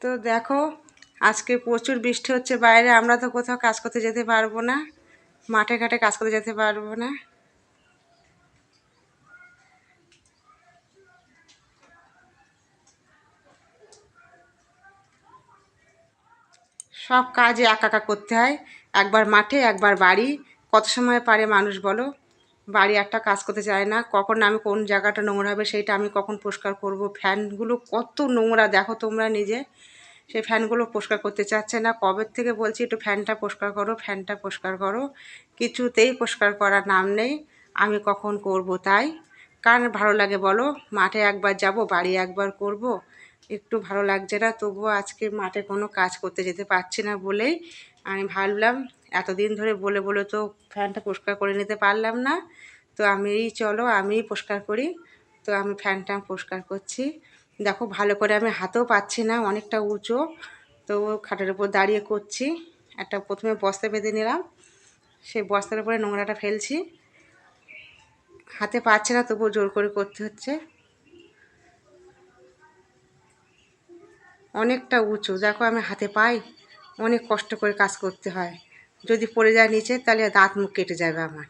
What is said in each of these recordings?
তো দেখো, আজকে প্রচুর বৃষ্টি হচ্ছে বাইরে, আমরা তো কোথাও কাজ করতে যেতে পারব না, মাঠে ঘাটে কাজ করতে যেতে পারব না। সব কাজে একা একা করতে হয়, একবার মাঠে, একবার বাড়ি, কত সময় পারে মানুষ বলো? বাড়ি একটা কাজ করতে চায় না, কখন আমি কোন জায়গাটা নোংরা হবে সেইটা আমি কখন পরিষ্কার করব? ফ্যানগুলো কত নোংরা দেখো তোমরা নিজে। সেই ফ্যানগুলো পরিষ্কার করতে চাচ্ছে না। কবে থেকে বলছি একটু ফ্যানটা পরিষ্কার করো, ফ্যানটা পরিষ্কার করো। কিছুতেই পরিষ্কার করার নাম নেই, আমি কখন করব তাই? কার ভালো লাগে বলো? মাঠে একবার যাব, বাড়ি একবার করব? একটু ভালো লাগছে না, তবুও আজকে মাঠে কোনো কাজ করতে যেতে পারছি না বলেই আমি ভাবলাম এতদিন ধরে বলে বলে তো ফ্যানটা পরিষ্কার করে নিতে পারলাম না। তো আমি চলো, আমিই পরিষ্কার করি। তো আমি ফ্যানটা পরিষ্কার করছি। দেখো ভালো করে আমি হাতেও পাচ্ছি না, অনেকটা উঁচু। তো খাটের উপর দাঁড়িয়ে করছি। একটা প্রথমে বস্তা বেঁধে নিলাম। সেই বস্তার উপরে নোংরাটা ফেলছি। হাতে পাচ্ছে না, তবুও জোর করে করতে হচ্ছে। অনেকটা উঁচু। দেখো আমি হাতে পাই, অনেক কষ্ট করে কাজ করতে হয়। যদি পড়ে যায় নিচে তাহলে দাঁত মুখ কেটে যাবে আমার।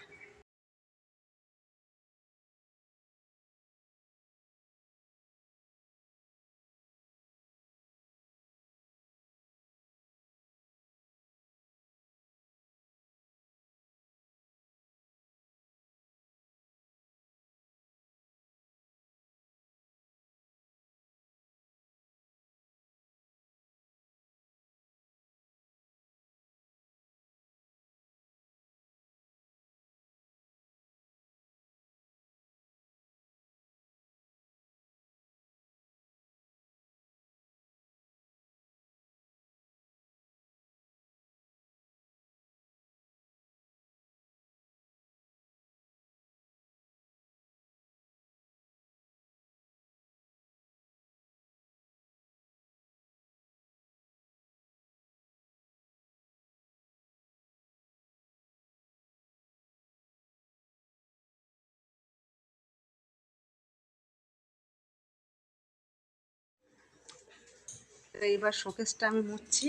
এইবার শোকেসটা আমি মুছছি।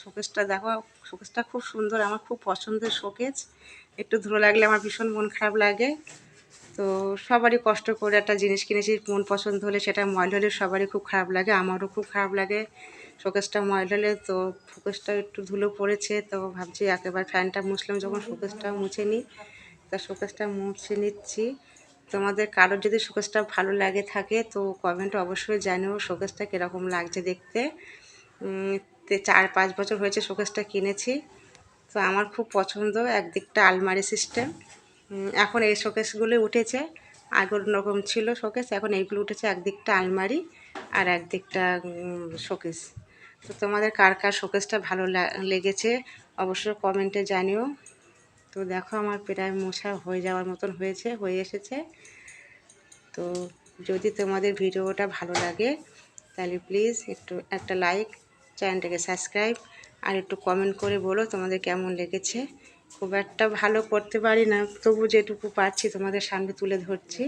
শোকেসটা দেখো, শোকেসটা খুব সুন্দর, আমার খুব পছন্দের শোকেস। একটু ধুলো লাগলে আমার ভীষণ মন খারাপ লাগে। তো সবারই কষ্ট করে একটা জিনিস কিনেছি, মন পছন্দ হলে সেটা ময়লা হলে সবারই খুব খারাপ লাগে, আমারও খুব খারাপ লাগে শোকেসটা ময়লা হলে। তো শোকেসটা একটু ধুলো পড়েছে, তো ভাবছি একেবারে ফ্যানটা মুছলাম, যখন শোকেসটা মুছে নিই। তা শোকেসটা মুছে নিচ্ছি। তোমাদের কারোর যদি শোকেসটা ভালো লাগে থাকে, তো কমেন্টে অবশ্যই জানিও শোকেসটা কীরকম লাগছে দেখতে। চার পাঁচ বছর হয়েছে শোকেসটা কিনেছি। তো আমার খুব পছন্দ একদিকটা আলমারি সিস্টেম এখন এই শোকেসগুলো উঠেছে। আগের রকম ছিল শোকেস, এখন এইগুলো উঠেছে একদিকটা আলমারি আর একদিকটা শোকেস। তো তোমাদের কার কার শোকেসটা ভালো লেগেছে, অবশ্যই কমেন্টে জানিও। তো দেখো আমার প্রায় মশা হয়ে যাওয়ার মতন হয়েছে, হয়ে এসেছে। তো যদি তোমাদের ভিডিওটা ভালো লাগে, তাহলে প্লিজ একটু একটা লাইক চ্যানেলটাকে সাবস্ক্রাইব আর একটু কমেন্ট করে বলো তোমাদের কেমন লেগেছে। খুব একটা ভালো করতে পারি না, তবু যেটুকু পারছি তোমাদের সামনে তুলে ধরছি।